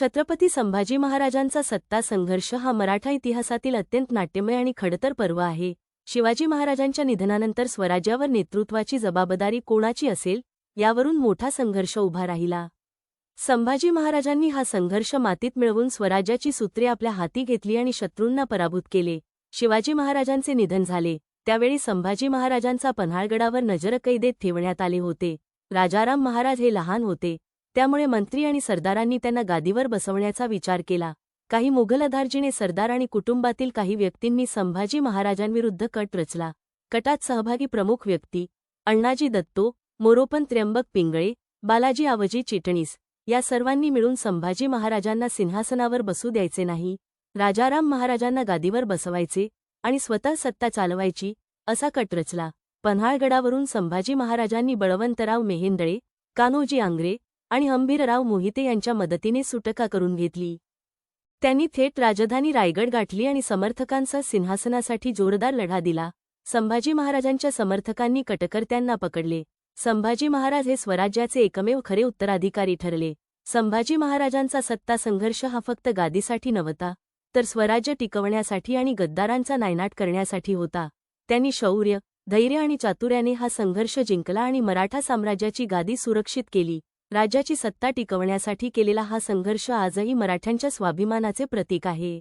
छत्रपती संभाजी महाराजांचा सत्ता संघर्ष हा मराठा इतिहासातील अत्यंत नाट्यमय आणि खडतर पर्व आहे. शिवाजी महाराजांच्या निधनानंतर स्वराज्यावर नेतृत्वाची जबाबदारी कोणाची असेल? यावरून मोठा संघर्ष उभा राहिला. संभाजी महाराजांनी हा संघर्ष मातीत मिळवून स्वराज्याची सूत्रे आपल्या हाती घेतली आणि शत्रूंना पराभूत केले. शिवाजी महाराजांचे निधन झाले. त्यावेळी संभाजी महाराजांचा पन्हाळगडावर नजरकैदेत ठेवण्यात आले होते. राजाराम महाराज हे लहान होते. त्यामुळे मंत्री आणि सरदारांनी त्यांना गादीवर बसवण्याचा विचार केला. काही मुघलधारजीने सरदार आणि कुटुंबातील काही व्यक्तींनी संभाजी महाराजांविरुद्ध कट रचला. कटात सहभागी प्रमुख व्यक्ती अण्णाजी दत्तो मोरोपन त्र्यंबक पिंगळे बालाजी आवजी चिटणीस या सर्वांनी मिळून संभाजी महाराजांना सिंहासनावर बसू द्यायचे नाही राजाराम महाराजांना गादीवर बसवायचे आणि स्वतः सत्ता चालवायची असा कट रचला. पन्हाळगडावरून संभाजी महाराजांनी बळवंतराव मेहेंदळे कान्होजी आंग्रे आणि हंबीरराव मोहिते यांच्या मदतीने सुटका करून घेतली. त्यांनी थेट राजधानी रायगड गाठली आणि समर्थकांसह सिंहासनासाठी जोरदार लढा दिला. संभाजी महाराजांच्या समर्थकांनी कटकर्त्यांना पकडले. संभाजी महाराज हे स्वराज्याचे एकमेव खरे उत्तराधिकारी ठरले. संभाजी महाराजांचा सत्ता संघर्ष हा फक्त गादीसाठी नव्हता तर स्वराज्य टिकवण्यासाठी आणि गद्दारांचा नायनाट करण्यासाठी होता. त्यांनी शौर्य धैर्य आणि चातुर्याने हा संघर्ष जिंकला आणि मराठा साम्राज्याची गादी सुरक्षित केली. राज्याची सत्ता टिकवण्यासाठी केलेला हा संघर्ष आजही मराठ्यांच्या स्वाभिमानाचे प्रतीक आहे.